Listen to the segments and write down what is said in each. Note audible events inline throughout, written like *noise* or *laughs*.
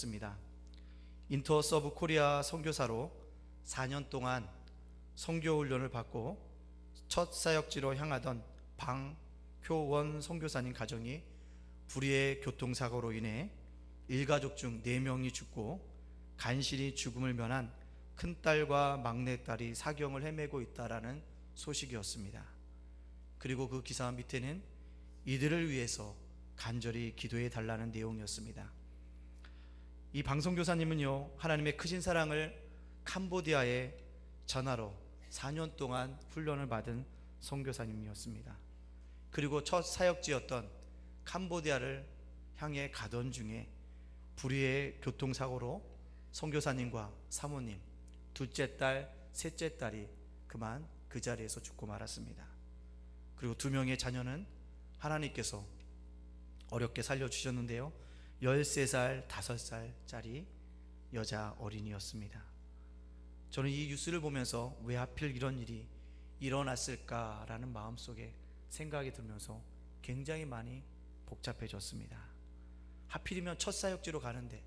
선교사님이었습니다. 인터 서브 코리아 선교사로 4년 동안 선교 훈련을 받고 첫 사역지로 향하던 방효원 선교사님 가정이 불의의 교통사고로 인해 일가족 중 4명이 죽고 간신히 죽음을 면한 큰딸과 막내딸이 사경을 헤매고 있다라는 소식이었습니다. 그리고 그 기사 밑에는 이들을 위해서 간절히 기도해 달라는 내용이었습니다. 이 방송교사님은요, 하나님의 크신 사랑을 캄보디아에 전하러 4년 동안 훈련을 받은 선교사님이었습니다. 그리고 첫 사역지였던 캄보디아를 향해 가던 중에 불의의 교통사고로 선교사님과 사모님, 둘째 딸, 셋째 딸이 그만 그 자리에서 죽고 말았습니다. 그리고 두 명의 자녀는 하나님께서 어렵게 살려주셨는데요. 13살, 5살짜리 여자 어린이였습니다. 저는 이 뉴스를 보면서 왜 하필 이런 일이 일어났을까라는 마음속에 생각이 들면서 굉장히 많이 복잡해졌습니다. 하필이면 첫 사역지로 가는데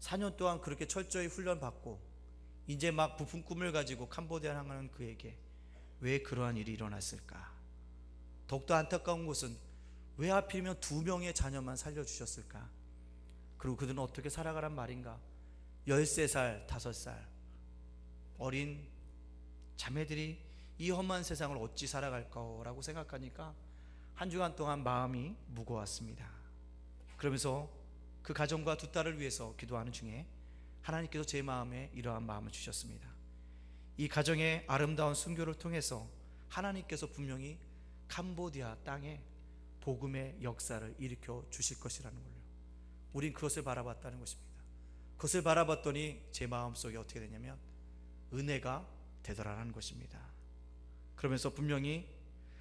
4년 동안 그렇게 철저히 훈련받고 이제 막 부푼 꿈을 가지고 캄보디아 향하는 그에게 왜 그러한 일이 일어났을까? 더욱더 안타까운 것은 왜 하필이면 두 명의 자녀만 살려주셨을까? 그리고 그들은 어떻게 살아가란 말인가? 13살, 5살 어린 자매들이 이 험한 세상을 어찌 살아갈까라고 생각하니까 한 주간 동안 마음이 무거웠습니다. 그러면서 그 가정과 두 딸을 위해서 기도하는 중에 하나님께서 제 마음에 이러한 마음을 주셨습니다. 이 가정의 아름다운 순교를 통해서 하나님께서 분명히 캄보디아 땅에 복음의 역사를 일으켜 주실 것이라는 걸요. 우린 그것을 바라봤다는 것입니다. 그것을 바라봤더니 제 마음속에 어떻게 되냐면 은혜가 되더라는 것입니다. 그러면서 분명히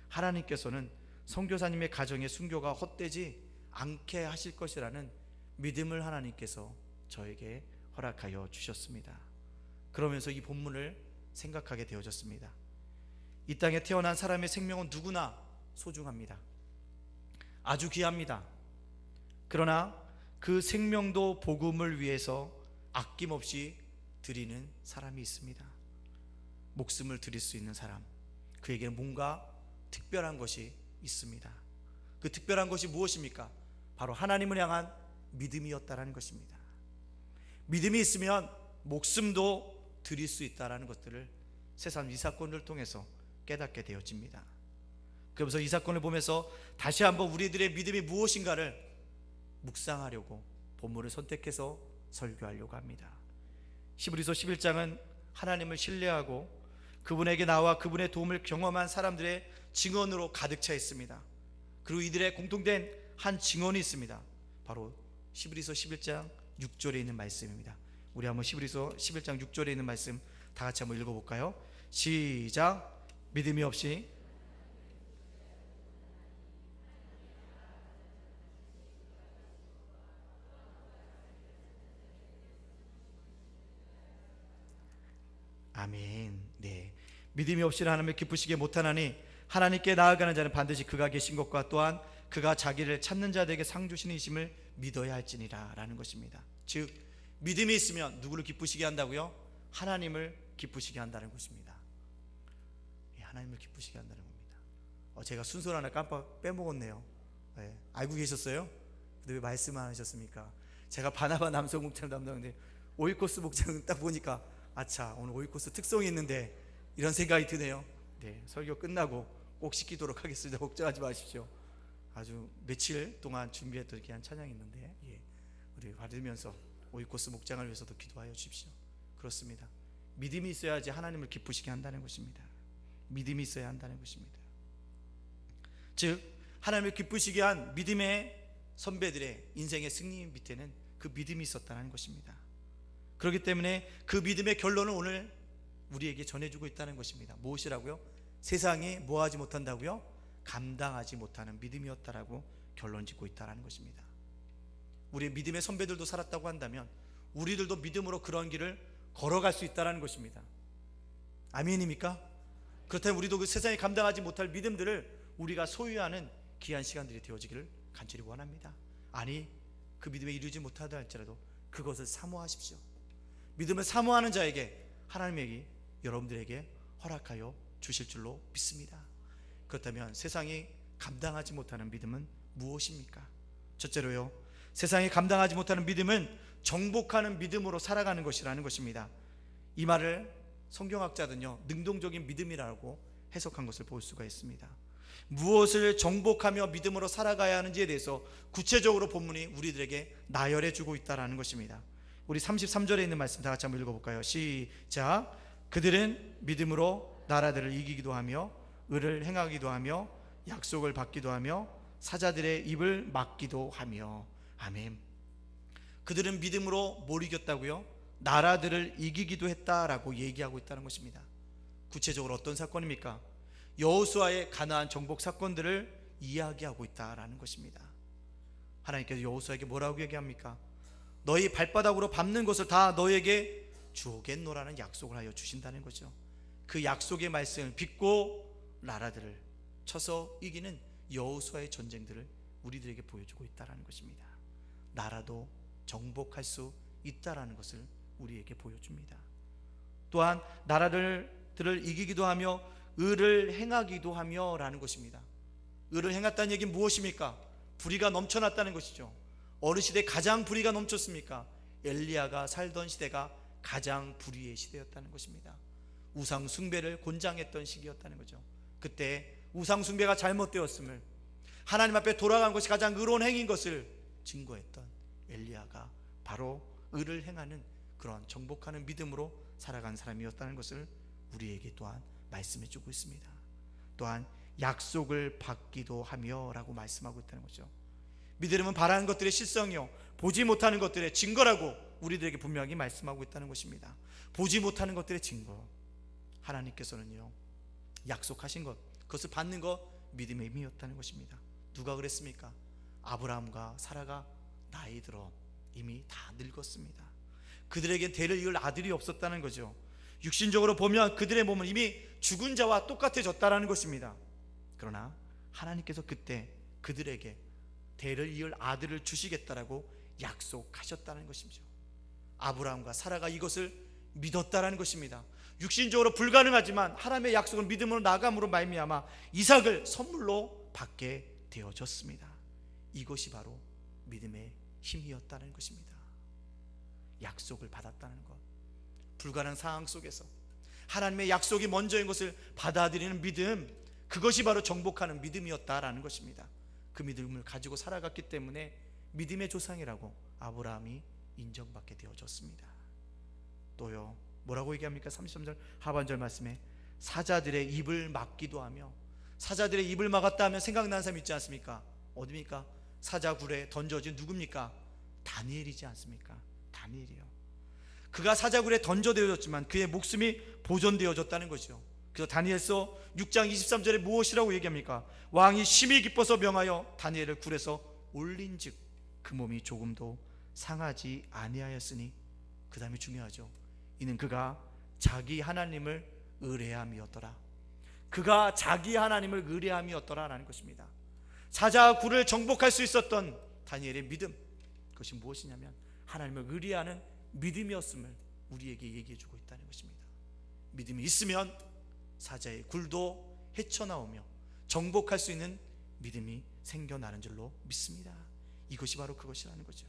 하나님께서는 선교사님의 가정의 순교가 헛되지 않게 하실 것이라는 믿음을 하나님께서 저에게 허락하여 주셨습니다. 그러면서 이 본문을 생각하게 되어졌습니다. 이 땅에 태어난 사람의 생명은 누구나 소중합니다. 아주 귀합니다. 그러나 그 생명도 복음을 위해서 아낌없이 드리는 사람이 있습니다. 목숨을 드릴 수 있는 사람. 그에게는 뭔가 특별한 것이 있습니다. 그 특별한 것이 무엇입니까? 바로 하나님을 향한 믿음이었다라는 것입니다. 믿음이 있으면 목숨도 드릴 수 있다라는 것들을 세상 이 사건을 통해서 깨닫게 되어집니다. 그러면서 이 사건을 보면서 다시 한번 우리들의 믿음이 무엇인가를 묵상하려고 본문을 선택해서 설교하려고 합니다. 히브리서 11장은 하나님을 신뢰하고 그분에게 나와 그분의 도움을 경험한 사람들의 증언으로 가득 차 있습니다. 그리고 이들의 공통된 한 증언이 있습니다. 바로 히브리서 11장 6절에 있는 말씀입니다. 우리 한번 히브리서 11장 6절에 있는 말씀 다 같이 한번 읽어 볼까요? 시작. 믿음이 없이 아멘. 네. 믿음이 없이는 하나님을 기쁘시게 못하나니 하나님께 나아가는 자는 반드시 그가 계신 것과 또한 그가 자기를 찾는 자들에게 상 주시는 이심을 믿어야 할지니라라는 것입니다. 즉 믿음이 있으면 누구를 기쁘시게 한다고요? 하나님을 기쁘시게 한다는 것입니다. 예, 하나님을 기쁘시게 한다는 겁니다. 어, 제가 순서 하나 깜빡 빼먹었네요. 예, 알고 계셨어요? 근데 왜 말씀 안 하셨습니까? 제가 바나바 남성 목장 담당인데 오이코스 목장 딱 보니까 아차 오늘 오이코스 특성이 있는데 이런 생각이 드네요. 네, 설교 끝나고 꼭 시키도록 하겠습니다. *laughs* 걱정하지 마십시오. 아주 며칠 동안 준비했던 귀한 찬양이 있는데 예, 우리 받으면서 오이코스 목장을 위해서도 기도하여 주십시오. 그렇습니다. 믿음이 있어야지 하나님을 기쁘시게 한다는 것입니다. 믿음이 있어야 한다는 것입니다. 즉 하나님을 기쁘시게 한 믿음의 선배들의 인생의 승리 밑에는 그 믿음이 있었다는 것입니다. 그렇기 때문에 그 믿음의 결론을 오늘 우리에게 전해주고 있다는 것입니다. 무엇이라고요? 세상이 뭐하지 못한다고요? 감당하지 못하는 믿음이었다라고 결론 짓고 있다는 것입니다. 우리 믿음의 선배들도 살았다고 한다면 우리들도 믿음으로 그런 길을 걸어갈 수 있다는 것입니다. 아멘입니까? 그렇다면 우리도 그 세상에 감당하지 못할 믿음들을 우리가 소유하는 귀한 시간들이 되어지기를 간절히 원합니다. 아니 그 믿음에 이르지 못하다 할지라도 그것을 사모하십시오. 믿음을 사모하는 자에게 하나님에게 여러분들에게 허락하여 주실 줄로 믿습니다. 그렇다면 세상이 감당하지 못하는 믿음은 무엇입니까? 첫째로요. 세상이 감당하지 못하는 믿음은 정복하는 믿음으로 살아가는 것이라는 것입니다. 이 말을 성경학자들은요. 능동적인 믿음이라고 해석한 것을 볼 수가 있습니다. 무엇을 정복하며 믿음으로 살아가야 하는지에 대해서 구체적으로 본문이 우리들에게 나열해 주고 있다라는 것입니다. 우리 33절에 있는 말씀 다 같이 한번 읽어 볼까요? 시작. 그들은 믿음으로 나라들을 이기기도 하며 의를 행하기도 하며 약속을 받기도 하며 사자들의 입을 막기도 하며 아멘. 그들은 믿음으로 뭘 이겼다고요? 나라들을 이기기도 했다라고 얘기하고 있다는 것입니다. 구체적으로 어떤 사건입니까? 여호수아의 가나안 정복 사건들을 이야기하고 있다라는 것입니다. 하나님께서 여호수아에게 뭐라고 얘기합니까? 너희 발바닥으로 밟는 것을 다 너에게 주겠노라는 약속을 하여 주신다는 거죠. 그 약속의 말씀을 믿고 나라들을 쳐서 이기는 여호수아의 전쟁들을 우리들에게 보여주고 있다라는 것입니다. 나라도 정복할 수 있다라는 것을 우리에게 보여줍니다. 또한 나라들을 이기기도 하며 의를 행하기도 하며라는 것입니다. 의를 행했다는 얘기는 무엇입니까? 불의가 넘쳐났다는 것이죠. 어느 시대 가장 불의가 넘쳤습니까? 엘리야가 살던 시대가 가장 불의의 시대였다는 것입니다. 우상 숭배를 곤장했던 시기였다는 거죠. 그때 우상 숭배가 잘못되었음을 하나님 앞에 돌아간 것이 가장 의로운 행인 것을 증거했던 엘리야가 바로 의를 행하는 그런 정복하는 믿음으로 살아간 사람이었다는 것을 우리에게 또한 말씀해 주고 있습니다. 또한 약속을 받기도 하며라고 말씀하고 있다는 거죠. 믿음은 바라는 것들의 실성이요 보지 못하는 것들의 증거라고 우리들에게 분명히 말씀하고 있다는 것입니다. 보지 못하는 것들의 증거. 하나님께서는요 약속하신 것 그것을 받는 것 믿음의 힘이었다는 것입니다. 누가 그랬습니까? 아브라함과 사라가 나이 들어 이미 다 늙었습니다. 그들에겐 대를 이을 아들이 없었다는 거죠. 육신적으로 보면 그들의 몸은 이미 죽은 자와 똑같아졌다라는 것입니다. 그러나 하나님께서 그때 그들에게 대를 이을 아들을 주시겠다라고 약속하셨다는 것이죠. 아브라함과 사라가 이것을 믿었다라는 것입니다. 육신적으로 불가능하지만 하나님의 약속을 믿음으로 나감으로 말미암아 이삭을 선물로 받게 되어졌습니다. 이것이 바로 믿음의 힘이었다는 것입니다. 약속을 받았다는 것. 불가능한 상황 속에서 하나님의 약속이 먼저인 것을 받아들이는 믿음, 그것이 바로 정복하는 믿음이었다라는 것입니다. 그 믿음을 가지고 살아갔기 때문에 믿음의 조상이라고 아브라함이 인정받게 되어졌습니다. 또요, 뭐라고 얘기합니까? 33절 하반절 말씀에 사자들의 입을 막기도 하며 사자들의 입을 막았다 하면 생각나는 사람 있지 않습니까? 어디입니까? 사자굴에 던져진 누굽니까? 다니엘이지 않습니까? 다니엘이요. 그가 사자굴에 던져되어졌지만 그의 목숨이 보존되어졌다는 것이죠. 그래서 다니엘서 6장 23절에 무엇이라고 얘기합니까? 왕이 심히 기뻐서 명하여 다니엘을 굴에서 올린즉 그 몸이 조금도 상하지 아니하였으니 그 다음에 중요하죠. 이는 그가 자기 하나님을 의뢰함이었더라. 그가 자기 하나님을 의뢰함이었더라라는 것입니다. 사자굴을 정복할 수 있었던 다니엘의 믿음 그것이 무엇이냐면 하나님을 의뢰하는 믿음이었음을 우리에게 얘기해 주고 있다는 것입니다. 믿음이 있으면 사자의 굴도 헤쳐나오며 정복할 수 있는 믿음이 생겨나는 줄로 믿습니다. 이것이 바로 그것이라는 거죠.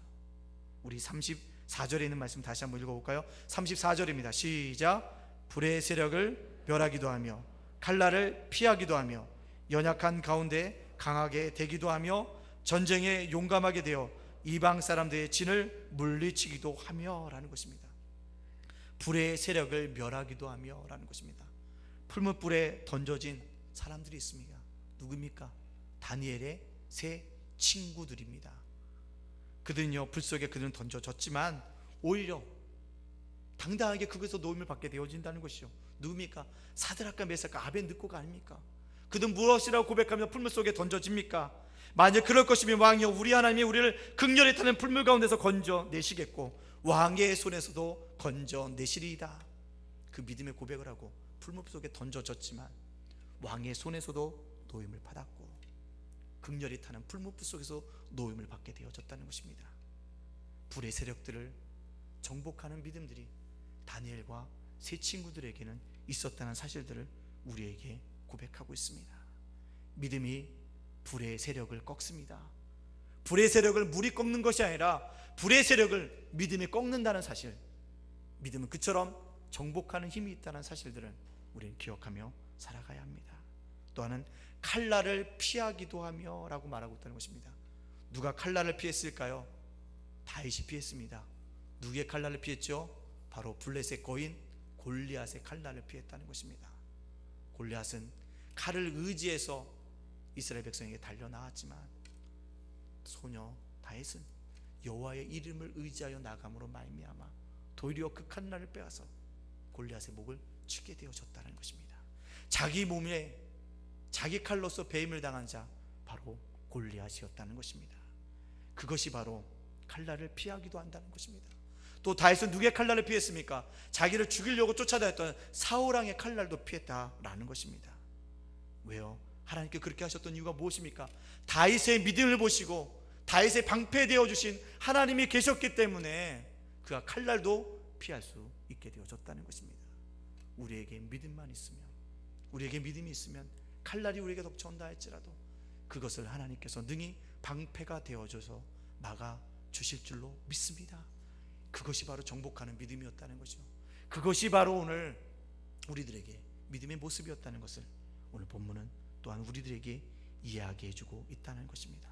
우리 34절에 있는 말씀 다시 한번 읽어볼까요? 34절입니다. 시작. 불의 세력을 멸하기도 하며 칼날을 피하기도 하며 연약한 가운데 강하게 되기도 하며 전쟁에 용감하게 되어 이방 사람들의 진을 물리치기도 하며라는 것입니다. 불의 세력을 멸하기도 하며라는 것입니다. 풀무불에 던져진 사람들이 있습니다. 누굽니까? 다니엘의 세 친구들입니다. 그들은요 불 속에 그들은 던져졌지만 오히려 당당하게 그것에서 노임을 받게 되어진다는 것이요. 누굽니까? 사드락과 메사카 아벤느코가 아닙니까? 그들 무엇이라고 고백하며 풀물 속에 던져집니까? 만약 그럴 것이면 왕이여 우리 하나님이 우리를 극렬히 타는 풀물 가운데서 건져 내시겠고 왕의 손에서도 건져 내시리이다. 그 믿음의 고백을 하고 풀물 속에 던져졌지만 왕의 손에서도 노임을 받았고 극렬히 타는 풀무불 속에서 노임을 받게 되어졌다는 것입니다. 불의 세력들을 정복하는 믿음들이 다니엘과 세 친구들에게는 있었다는 사실들을 우리에게 고백하고 있습니다. 믿음이 불의 세력을 꺾습니다. 불의 세력을 물이 꺾는 것이 아니라 불의 세력을 믿음이 꺾는다는 사실. 믿음은 그처럼 정복하는 힘이 있다는 사실들을 우리는 기억하며 살아가야 합니다. 또 하나는 칼날을 피하기도 하며 라고 말하고 있다는 것입니다. 누가 칼날을 피했을까요? 다윗이 피했습니다. 누구의 칼날을 피했죠? 바로 블레셋 거인 골리앗의 칼날을 피했다는 것입니다. 골리앗은 칼을 의지해서 이스라엘 백성에게 달려 나왔지만 소녀 다윗은 여호와의 이름을 의지하여 나감으로 말미암아 도리어 그 칼날을 빼앗아 골리앗의 목을 치게 되어졌다는 것입니다. 자기 몸에 자기 칼로서 배임을 당한 자 바로 골리앗이었다는 것입니다. 그것이 바로 칼날을 피하기도 한다는 것입니다. 또 다윗은 누구의 칼날을 피했습니까? 자기를 죽이려고 쫓아다녔던 사울 왕의 칼날도 피했다라는 것입니다. 왜요? 하나님께 그렇게 하셨던 이유가 무엇입니까? 다윗의 믿음을 보시고 다윗의 방패 되어 주신 하나님이 계셨기 때문에 그가 칼날도 피할 수 있게 되어졌다는 것입니다. 우리에게 믿음만 있으면 우리에게 믿음이 있으면 칼날이 우리에게 덮쳐온다 할지라도 그것을 하나님께서 능히 방패가 되어줘서 막아 주실 줄로 믿습니다. 그것이 바로 정복하는 믿음이었다는 거죠. 그것이 바로 오늘 우리들에게 믿음의 모습이었다는 것을 오늘 본문은 또한 우리들에게 이해하게 해주고 있다는 것입니다.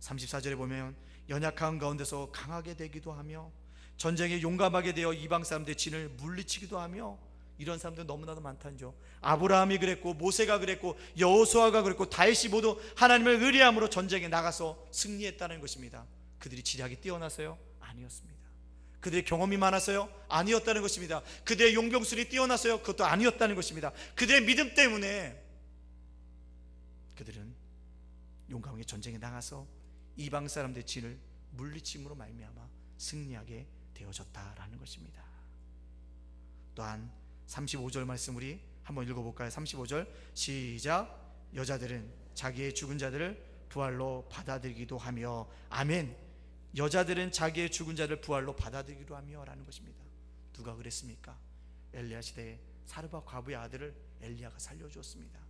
34절에 보면 연약한 가운데서 강하게 되기도 하며 전쟁에 용감하게 되어 이방 사람들의 진을 물리치기도 하며 이런 사람들 너무나도 많다죠. 아브라함이 그랬고 모세가 그랬고 여호수아가 그랬고 다윗이 모두 하나님을 의리함으로 전쟁에 나가서 승리했다는 것입니다. 그들이 지략이 뛰어나서요? 아니었습니다. 그들의 경험이 많아서요? 아니었다는 것입니다. 그들의 용병술이 뛰어나서요? 그것도 아니었다는 것입니다. 그들의 믿음 때문에 그들은 용감하게 전쟁에 나가서 이방 사람들의 진을 물리침으로 말미암아 승리하게 되어졌다라는 것입니다. 또한 35절 말씀 우리 한번 읽어볼까요? 35절 시작 여자들은 자기의 죽은 자들을 부활로 받아들이기도 하며 아멘 여자들은 자기의 죽은 자를 부활로 받아들이기도 하며 라는 것입니다 누가 그랬습니까? 엘리야 시대에 사르바 과부의 아들을 엘리야가 살려주었습니다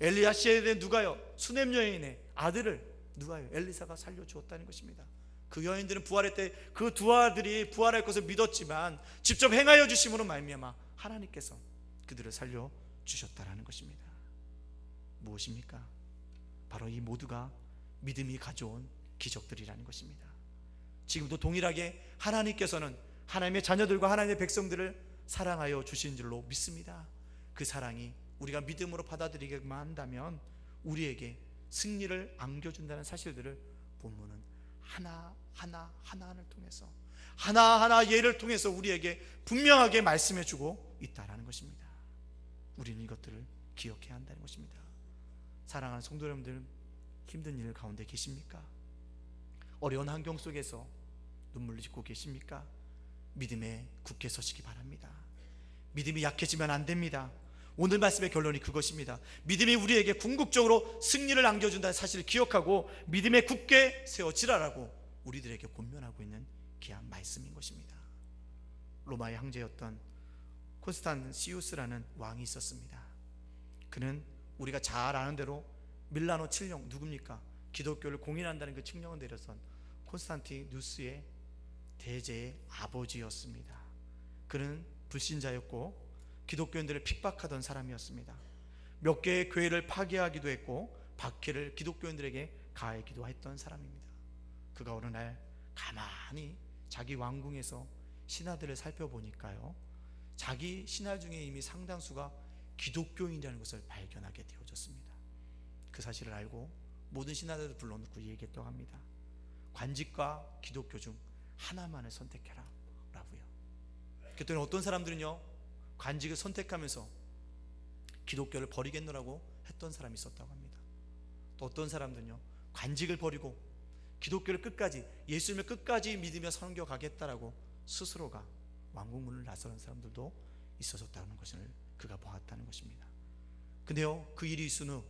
엘리야 시대에 누가요? 수냄 여인의 아들을 누가요? 엘리사가 살려주었다는 것입니다 그 여인들은 부활할 때그 두 아들이 부활할 것을 믿었지만 직접 행하여 주심으로 말미암아 하나님께서 그들을 살려 주셨다라는 것입니다. 무엇입니까? 바로 이 모두가 믿음이 가져온 기적들이라는 것입니다. 지금도 동일하게 하나님께서는 하나님의 자녀들과 하나님의 백성들을 사랑하여 주신 줄로 믿습니다. 그 사랑이 우리가 믿음으로 받아들이게만 한다면 우리에게 승리를 안겨준다는 사실들을 본문은 하나 하나 하나를 통해서 하나 하나 예를 통해서 우리에게 분명하게 말씀해 주고 있다라는 것입니다. 우리는 이것들을 기억해야 한다는 것입니다. 사랑하는 성도 여러분들 힘든 일 가운데 계십니까? 어려운 환경 속에서 눈물을 짓고 계십니까? 믿음에 굳게 서시기 바랍니다. 믿음이 약해지면 안 됩니다. 오늘 말씀의 결론이 그것입니다. 믿음이 우리에게 궁극적으로 승리를 안겨준다는 사실을 기억하고 믿음에 굳게 세워지라라고 우리들에게 권면하고 있는 귀한 말씀인 것입니다. 로마의 황제였던 콘스탄시우스라는 왕이 있었습니다. 그는 우리가 잘 아는 대로 밀라노 칠령 누굽니까? 기독교를 공인한다는 그 칙령을 내려선 콘스탄티 누스의 대제의 아버지였습니다. 그는 불신자였고 기독교인들을 핍박하던 사람이었습니다. 몇 개의 교회를 파괴하기도 했고 박해를 기독교인들에게 가하기도 했던 사람입니다. 그가 어느 날 가만히 자기 왕궁에서 신하들을 살펴보니까요. 자기 신하 중에 이미 상당수가 기독교인이라는 것을 발견하게 되어졌습니다. 그 사실을 알고 모든 신하들을 불러놓고 얘기했다고 합니다. 관직과 기독교 중 하나만을 선택해라 라고요. 그랬더니 어떤 사람들은요. 관직을 선택하면서 기독교를 버리겠노라고 했던 사람이 있었다고 합니다. 또 어떤 사람들은요. 관직을 버리고 기독교를 끝까지 예수님을 끝까지 믿으며 섬겨가겠다라고 스스로가 왕궁문을 나서는 사람들도 있었다는 것을 그가 보았다는 것입니다. 근데요 그 일이 있은 후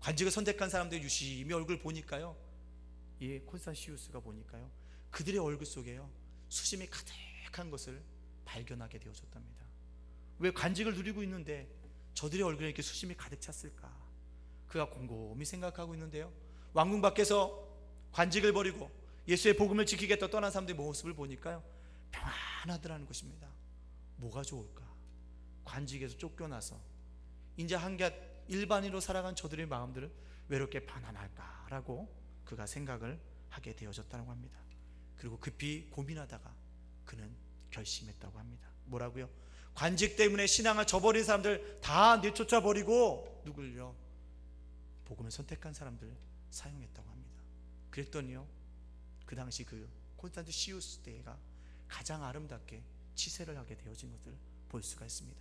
관직을 선택한 사람들의 유심히 얼굴 보니까요 이 콘스탄시우스가 보니까요 그들의 얼굴 속에요 수심이 가득 악한 것을 발견하게 되어졌답니다. 왜 관직을 누리고 있는데 저들의 얼굴에 이렇게 수심이 가득 찼을까? 그가 곰곰이 생각하고 있는데요. 왕궁 밖에서 관직을 버리고 예수의 복음을 지키겠다 떠난 사람들의 모습을 보니까요. 평안하더라는 것입니다. 뭐가 좋을까? 관직에서 쫓겨나서 이제 한갓 일반인으로 살아간 저들의 마음들을 외롭게 편안할까라고 그가 생각을 하게 되어졌다고 합니다. 그리고 급히 고민하다가 그는 결심했다고 합니다. 뭐라고요? 관직 때문에 신앙을 저버린 사람들 다 내쫓아 버리고 누굴요? 복음을 선택한 사람들 사용했다고 합니다. 그랬더니요. 그 당시 그 콘스탄트 시우스 대가 가장 아름답게 치세를 하게 되어진 것을 볼 수가 있습니다.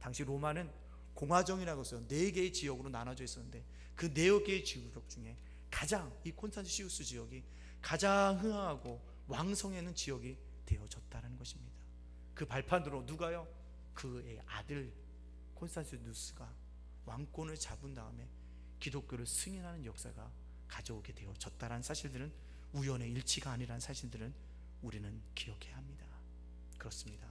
당시 로마는 공화정이라고 해서 네 개의 지역으로 나눠져 있었는데 그 네 개의 지역 중에 가장 이 콘스탄트 시우스 지역이 가장 흥하고 왕성했는 지역이 되어졌다는 것입니다. 그 발판으로 누가요? 그의 아들 콘스탄티누스가 왕권을 잡은 다음에 기독교를 승인하는 역사가 가져오게 되어졌다는 사실들은 우연의 일치가 아니라는 사실들은 우리는 기억해야 합니다. 그렇습니다.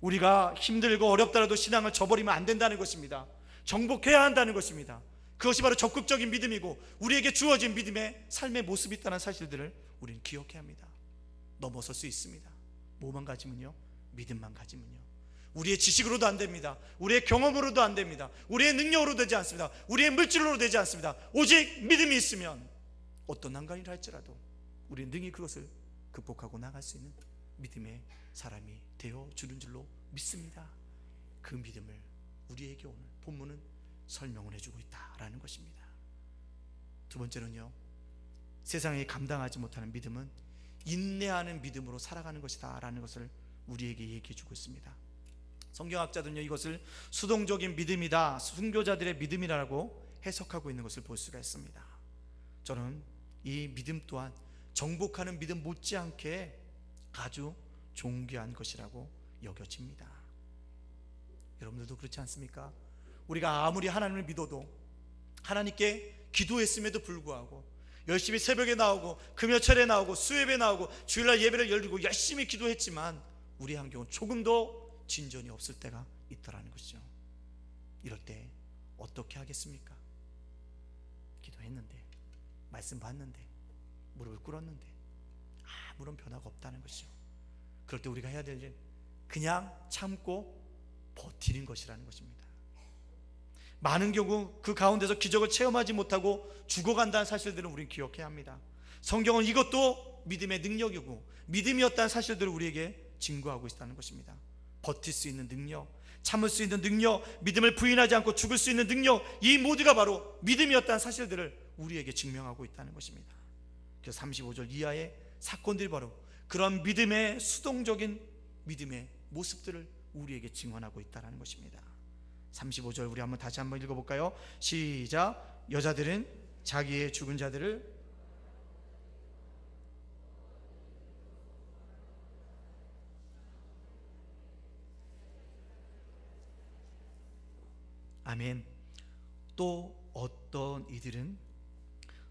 우리가 힘들고 어렵더라도 신앙을 저버리면 안 된다는 것입니다. 정복해야 한다는 것입니다. 그것이 바로 적극적인 믿음이고 우리에게 주어진 믿음의 삶의 모습이 있다는 사실들을 우리는 기억해야 합니다. 넘어설 수 있습니다. 뭐만 가지면요? 믿음만 가지면요. 우리의 지식으로도 안 됩니다. 우리의 경험으로도 안 됩니다. 우리의 능력으로 되지 않습니다. 우리의 물질로 되지 않습니다. 오직 믿음이 있으면 어떤 난관이라 할지라도 우리는 능히 그것을 극복하고 나갈 수 있는 믿음의 사람이 되어 주는 줄로 믿습니다. 그 믿음을 우리에게 오늘 본문은 설명을 해주고 있다라는 것입니다. 두 번째는요, 세상에 감당하지 못하는 믿음은 인내하는 믿음으로 살아가는 것이다라는 것을 우리에게 얘기해주고 있습니다. 성경학자들은요 이것을 수동적인 믿음이다, 순교자들의 믿음이라고 해석하고 있는 것을 볼 수가 있습니다. 저는 이 믿음 또한 정복하는 믿음 못지않게 아주 존귀한 것이라고 여겨집니다. 여러분들도 그렇지 않습니까? 우리가 아무리 하나님을 믿어도 하나님께 기도했음에도 불구하고 열심히 새벽에 나오고 금요철에 나오고 수요일에 나오고 주일날 예배를 열리고 열심히 기도했지만 우리 환경은 조금도 진전이 없을 때가 있더라는 것이죠. 이럴 때 어떻게 하겠습니까? 기도했는데 말씀 받는데 무릎을 꿇었는데 아무런 변화가 없다는 것이죠. 그럴 때 우리가 해야 될 일 그냥 참고 버티는 것이라는 것입니다. 많은 경우 그 가운데서 기적을 체험하지 못하고 죽어간다는 사실들을 우리는 기억해야 합니다. 성경은 이것도 믿음의 능력이고 믿음이었다는 사실들을 우리에게 증거하고 있다는 것입니다. 버틸 수 있는 능력, 참을 수 있는 능력, 믿음을 부인하지 않고 죽을 수 있는 능력, 이 모두가 바로 믿음이었다는 사실들을 우리에게 증명하고 있다는 것입니다. 그래서 35절 이하의 사건들이 바로 그런 믿음의 수동적인 믿음의 모습들을 우리에게 증언하고 있다는 것입니다. 35절 우리 한번 다시 한번 읽어볼까요? 시작. 여자들은 자기의 죽은 자들을 아멘. 또 어떤 이들은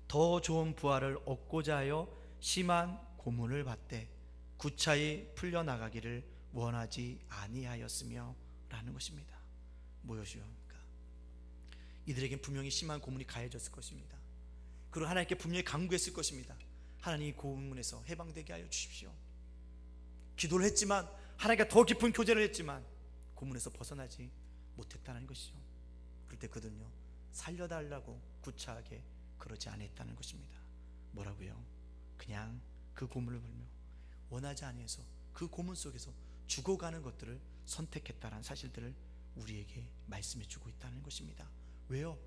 더 좋은 부활을 얻고자 하여 심한 고문을 받되 구차히 풀려 나가기를 원하지 아니하였으며 라는 것입니다. 무엇이옵니까? 이들에겐 분명히 심한 고문이 가해졌을 것입니다. 그리고 하나님께 분명히 강구했을 것입니다. 하나님 이 고문에서 해방되게 하여 주십시오. 기도를 했지만 하나님과 더 깊은 교제를 했지만 고문에서 벗어나지 못했다는 것이죠. 그럴 때 그들은요 살려달라고 구차하게 그러지 않았다는 것입니다. 뭐라고요? 그냥 그 고문을 벌며 원하지 아니해서 그 고문 속에서 죽어가는 것들을 선택했다는 사실들을 우리에게 말씀해 주고 있다는 것입니다. 왜요?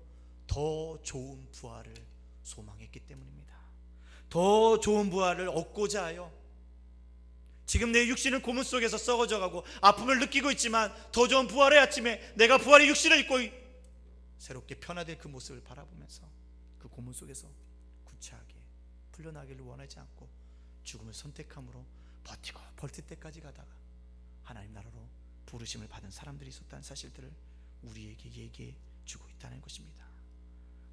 더 좋은 부활을 소망했기 때문입니다. 더 좋은 부활을 얻고자 하여 지금 내 육신은 고문 속에서 썩어져 가고 아픔을 느끼고 있지만 더 좋은 부활의 아침에 내가 부활의 육신을 입고 새롭게 변화될 그 모습을 바라보면서 그 고문 속에서 구차하게 풀려나기를 원하지 않고 죽음을 선택함으로 버티고 버틸 때까지 가다가 하나님 나라로 부르심을 받은 사람들이 있었다는 사실들을 우리에게 얘기해 주고 있다는 것입니다.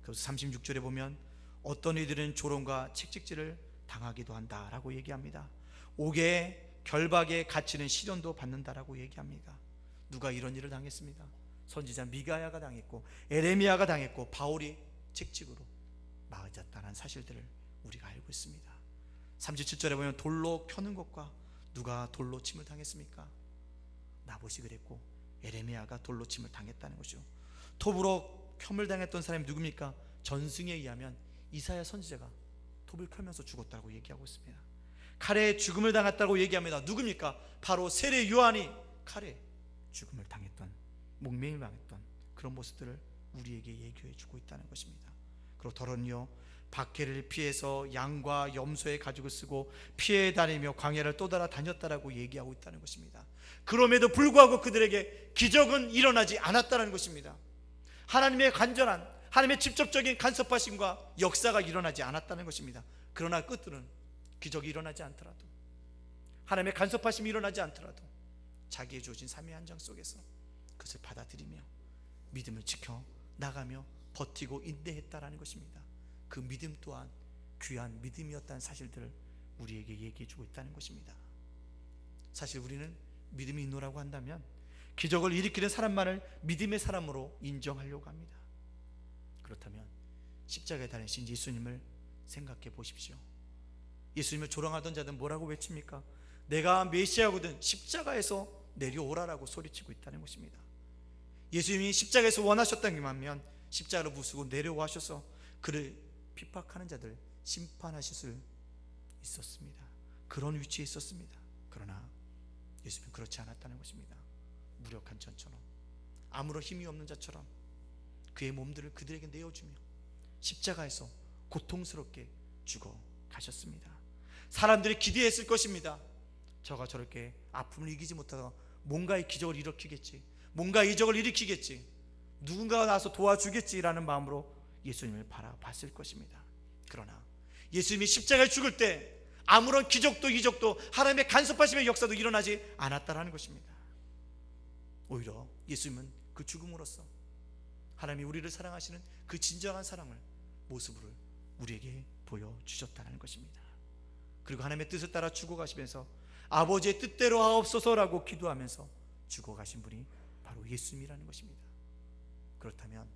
그래서 36절에 보면 어떤 이들은 조롱과 책찍질을 당하기도 한다라고 얘기합니다. 옥에 결박에 갇히는 시련도 받는다라고 얘기합니다. 누가 이런 일을 당했습니다. 선지자 미가야가 당했고 에레미야가 당했고 바울이 책직으로 맞았다는 사실들을 우리가 알고 있습니다. 37절에 보면 돌로 펴는 것과 누가 돌로 침을 당했습니까? 나봇이 그랬고 에레미야가 돌로 침을 당했다는 것이죠. 톱으로 켬을 당했던 사람이 누굽니까? 전승에 의하면 이사야 선지자가 톱을 켜면서 죽었다고 얘기하고 있습니다. 칼에 죽음을 당했다고 얘기합니다. 누굽니까? 바로 세례 요한이 칼에 죽음을 당했던 목매임을 당했던 그런 모습들을 우리에게 얘기해 주고 있다는 것입니다. 더러는요 박해를 피해서 양과 염소의 가죽을 쓰고 피해 다니며 광야를 또다라 다녔다라고 얘기하고 있다는 것입니다. 그럼에도 불구하고 그들에게 기적은 일어나지 않았다는 것입니다. 하나님의 간절한 하나님의 직접적인 간섭하심과 역사가 일어나지 않았다는 것입니다. 그러나 끝들은 기적이 일어나지 않더라도 하나님의 간섭하심이 일어나지 않더라도 자기의 주어진 삶의 한장 속에서 그것을 받아들이며 믿음을 지켜 나가며 버티고 인내했다라는 것입니다. 그 믿음 또한 귀한 믿음이었다는 사실들을 우리에게 얘기해 주고 있다는 것입니다. 사실 우리는 믿음이 있노라고 한다면 기적을 일으키는 사람만을 믿음의 사람으로 인정하려고 합니다. 그렇다면 십자가에 달리신 예수님을 생각해 보십시오. 예수님을 조롱하던 자들은 뭐라고 외칩니까? 내가 메시아거든 십자가에서 내려오라라고 소리치고 있다는 것입니다. 예수님이 십자가에서 원하셨다면 십자가를 부수고 내려오셔서 그를 핍박하는 자들 심판하실 수 있었습니다. 그런 위치에 있었습니다. 그러나 예수님은 그렇지 않았다는 것입니다. 무력한 전처럼 아무런 힘이 없는 자처럼 그의 몸들을 그들에게 내어주며 십자가에서 고통스럽게 죽어 가셨습니다. 사람들이 기대했을 것입니다. 저가 저렇게 아픔을 이기지 못하다가 뭔가의 기적을 일으키겠지. 뭔가 이적을 일으키겠지. 누군가가 나서 도와주겠지라는 마음으로 예수님을 바라봤을 것입니다. 그러나 예수님이 십자가에 죽을 때 아무런 기적도 이적도 하나님의 간섭하심의 역사도 일어나지 않았다라는 것입니다. 오히려 예수님은 그 죽음으로써 하나님이 우리를 사랑하시는 그 진정한 사랑을 모습으로 우리에게 보여주셨다는 것입니다. 그리고 하나님의 뜻을 따라 죽어가시면서 아버지의 뜻대로 하옵소서라고 기도하면서 죽어가신 분이 바로 예수님이라는 것입니다. 그렇다면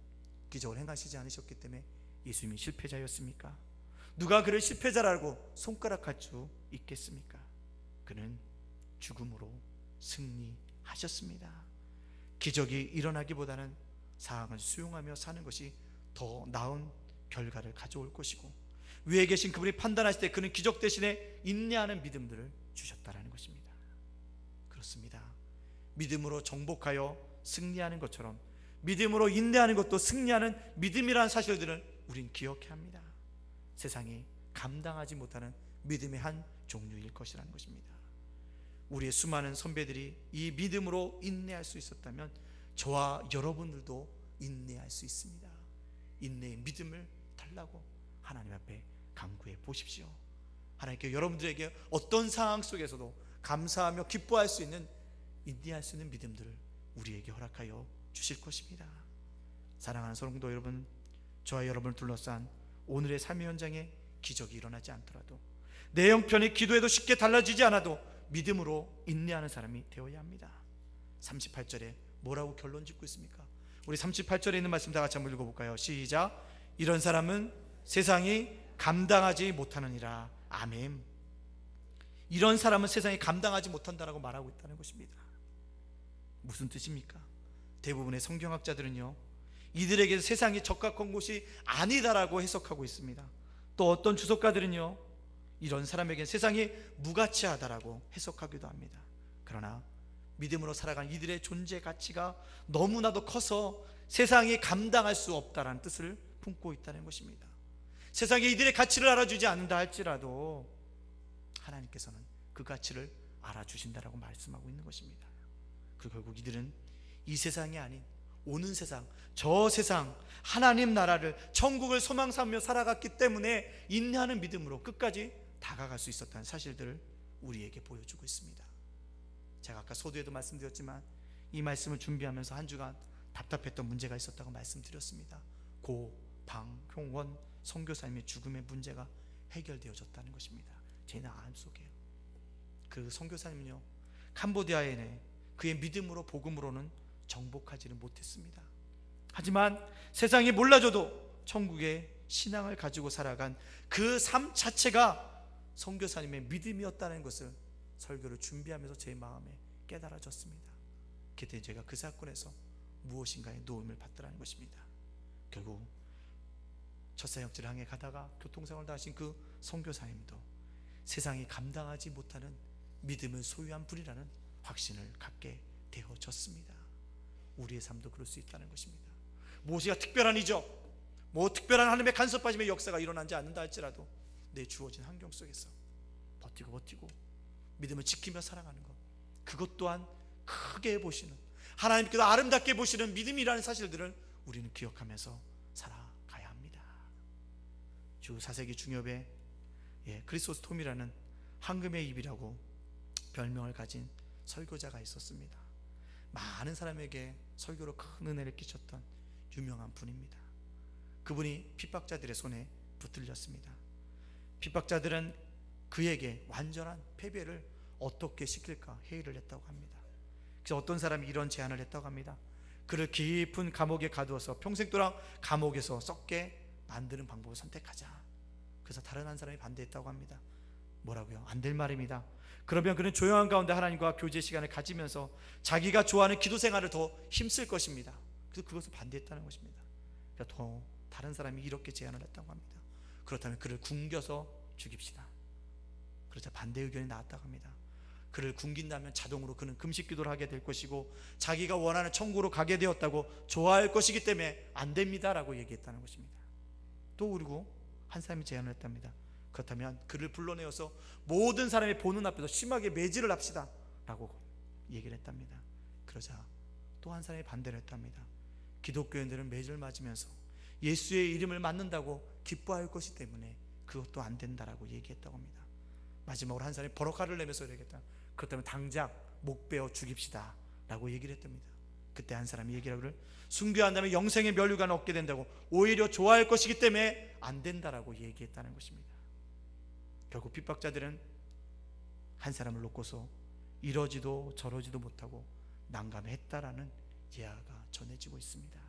기적을 행하시지 않으셨기 때문에 예수님이 실패자였습니까? 누가 그를 실패자라고 손가락할 수 있겠습니까? 그는 죽음으로 승리하셨습니다. 기적이 일어나기보다는 상황을 수용하며 사는 것이 더 나은 결과를 가져올 것이고 위에 계신 그분이 판단하실 때 그는 기적 대신에 인내하는 믿음들을 주셨다라는 것입니다. 그렇습니다. 믿음으로 정복하여 승리하는 것처럼 믿음으로 인내하는 것도 승리하는 믿음이라는 사실들을 우린 기억해야 합니다. 세상이 감당하지 못하는 믿음의 한 종류일 것이라는 것입니다. 우리의 수많은 선배들이 이 믿음으로 인내할 수 있었다면 저와 여러분들도 인내할 수 있습니다. 인내의 믿음을 달라고 하나님 앞에 간구해 보십시오. 하나님께 여러분들에게 어떤 상황 속에서도 감사하며 기뻐할 수 있는 인내할 수 있는 믿음들을 우리에게 허락하여 주실 것입니다. 사랑하는 성도 여러분, 저와 여러분을 둘러싼 오늘의 삶의 현장에 기적이 일어나지 않더라도 내 형편이 기도해도 쉽게 달라지지 않아도 믿음으로 인내하는 사람이 되어야 합니다. 38절에 뭐라고 결론 짓고 있습니까? 우리 38절에 있는 말씀 다 같이 한번 읽어볼까요? 시작. 이런 사람은 세상이 감당하지 못하느니라. 아멘. 이런 사람은 세상이 감당하지 못한다라고 말하고 있다는 것입니다. 무슨 뜻입니까? 대부분의 성경학자들은요, 이들에게 세상이 적합한 곳이 아니다라고 해석하고 있습니다. 또 어떤 주석가들은요, 이런 사람에게 세상이 무가치하다라고 해석하기도 합니다. 그러나 믿음으로 살아간 이들의 존재 가치가 너무나도 커서 세상이 감당할 수 없다라는 뜻을 품고 있다는 것입니다. 세상이 이들의 가치를 알아주지 않는다 할지라도 하나님께서는 그 가치를 알아주신다라고 말씀하고 있는 것입니다. 그리고 결국 이들은 이 세상이 아닌 오는 세상, 저 세상, 하나님 나라를 천국을 소망 삼며 살아갔기 때문에 인내하는 믿음으로 끝까지 다가갈 수 있었다는 사실들을 우리에게 보여주고 있습니다. 제가 아까 소두에도 말씀드렸지만 이 말씀을 준비하면서 한 주간 답답했던 문제가 있었다고 말씀드렸습니다. 고, 방, 효원, 선교사님의 죽음의 문제가 해결되어졌다는 것입니다. 제 마음 속에요. 그 선교사님은요 캄보디아에 그의 믿음으로 복음으로는 정복하지를 못했습니다. 하지만 세상이 몰라줘도 천국의 신앙을 가지고 살아간 그 삶 자체가 선교사님의 믿음이었다는 것을 설교를 준비하면서 제 마음에 깨달아졌습니다. 그때 제가 그 사건에서 무엇인가의 도움을 받더라는 것입니다. 결국 첫사역지를 향해 가다가 교통사고를 당하신 그 선교사님도 세상이 감당하지 못하는 믿음을 소유한 분이라는 확신을 갖게 되어졌습니다. 우리의 삶도 그럴 수 있다는 것입니다. 무엇이가 특별한 이죠? 뭐 특별한 하나님의 간섭하심의 역사가 일어나지 않는다 할지라도 내 주어진 환경 속에서 버티고 버티고 믿음을 지키며 살아가는 것 그것 또한 크게 보시는 하나님께서 아름답게 보시는 믿음이라는 사실들을 우리는 기억하면서 살아가야 합니다. 주 사세기 중엽에 예, 크리소스톰이라는 황금의 입이라고 별명을 가진 설교자가 있었습니다. 많은 사람에게 설교로 큰 은혜를 끼쳤던 유명한 분입니다. 그분이 핍박자들의 손에 붙들렸습니다. 핍박자들은 그에게 완전한 패배를 어떻게 시킬까 회의를 했다고 합니다. 그래서 어떤 사람이 이런 제안을 했다고 합니다. 그를 깊은 감옥에 가두어서 평생 동안 감옥에서 썩게 만드는 방법을 선택하자. 그래서 다른 한 사람이 반대했다고 합니다. 뭐라고요? 안 될 말입니다. 그러면 그는 조용한 가운데 하나님과 교제 시간을 가지면서 자기가 좋아하는 기도 생활을 더 힘쓸 것입니다. 그래서 그것을 반대했다는 것입니다. 그러니까 더 다른 사람이 이렇게 제안을 했다고 합니다. 그렇다면 그를 굶겨서 죽입시다. 그러자 반대 의견이 나왔다고 합니다. 그를 굶긴다면 자동으로 그는 금식 기도를 하게 될 것이고 자기가 원하는 천국으로 가게 되었다고 좋아할 것이기 때문에 안 됩니다라고 얘기했다는 것입니다. 또 그리고 한 사람이 제안을 했답니다. 그렇다면 그를 불러내어서 모든 사람이 보는 앞에서 심하게 매질을 합시다 라고 얘기를 했답니다. 그러자 또 한 사람이 반대를 했답니다. 기독교인들은 매질을 맞으면서 예수의 이름을 맞는다고 기뻐할 것이 때문에 그것도 안 된다라고 얘기했다고 합니다. 마지막으로 한 사람이 버럭화를 내면서 얘기했다. 그렇다면 당장 목 베어 죽입시다 라고 얘기를 했답니다. 그때 한 사람이 얘기를 순교한다면 영생의 멸류관을 얻게 된다고 오히려 좋아할 것이기 때문에 안 된다라고 얘기했다는 것입니다. 결국 핍박자들은 한 사람을 놓고서 이러지도 저러지도 못하고 난감했다라는 예화가 전해지고 있습니다.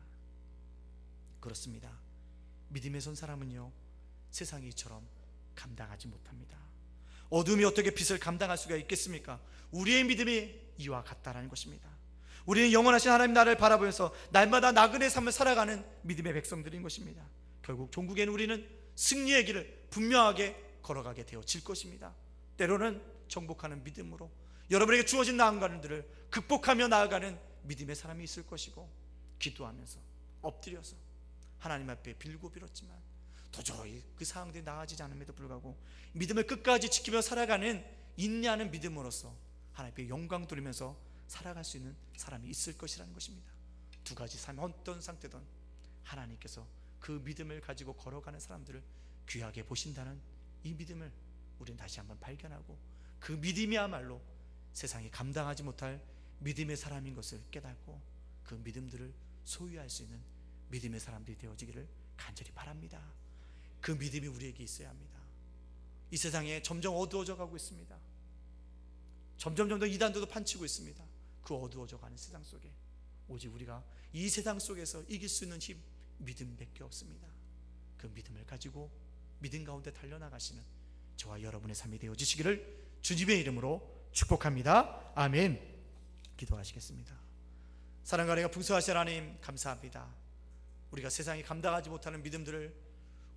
그렇습니다. 믿음의 선 사람은요 세상이 이처럼 감당하지 못합니다. 어둠이 어떻게 빛을 감당할 수가 있겠습니까? 우리의 믿음이 이와 같다라는 것입니다. 우리는 영원하신 하나님 나라를 바라보면서 날마다 나그네 삶을 살아가는 믿음의 백성들인 것입니다. 결국 종국에는 우리는 승리의 길을 분명하게 걸어가게 되어질 것입니다. 때로는 정복하는 믿음으로 여러분에게 주어진 난관들을 극복하며 나아가는 믿음의 사람이 있을 것이고 기도하면서 엎드려서 하나님 앞에 빌고 빌었지만 도저히 그 상황들이 나아지지 않음에도 불구하고 믿음을 끝까지 지키며 살아가는 인내하는 믿음으로써 하나님께 영광 돌리면서 살아갈 수 있는 사람이 있을 것이라는 것입니다. 두 가지 삶 어떤 상태든 하나님께서 그 믿음을 가지고 걸어가는 사람들을 귀하게 보신다는 이 믿음을 우리는 다시 한번 발견하고 그 믿음이야말로 세상이 감당하지 못할 믿음의 사람인 것을 깨닫고 그 믿음들을 소유할 수 있는 믿음의 사람들이 되어지기를 간절히 바랍니다. 그 믿음이 우리에게 있어야 합니다. 이 세상에 점점 어두워져 가고 있습니다. 점점 점점 이단들도 판치고 있습니다. 그 어두워져 가는 세상 속에 오직 우리가 이 세상 속에서 이길 수 있는 힘 믿음밖에 없습니다. 그 믿음을 가지고 믿음 가운데 달려나가시는 저와 여러분의 삶이 되어 주시기를 주님의 이름으로 축복합니다. 아멘. 기도하시겠습니다. 사랑과 은혜가 풍성하신 하나님 감사합니다. 우리가 세상이 감당하지 못하는 믿음들을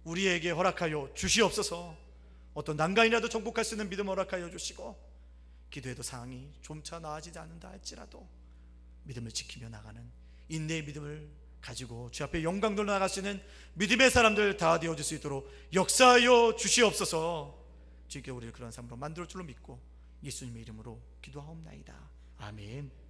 우리에게 허락하여 주시옵소서. 어떤 난간이라도 정복할 수 있는 믿음 허락하여 주시고 기도해도 상황이 좀차 나아지지 않는다 할지라도 믿음을 지키며 나가는 인내의 믿음을 가지고 주 앞에 영광 수 있는 믿음의 사람들 다 되어 줄 수 있도록 역사하여 주시옵소서. 주께 우리를 그런 삶으로 만들어 줄로 믿고 예수님의 이름으로 기도하옵나이다. 아멘.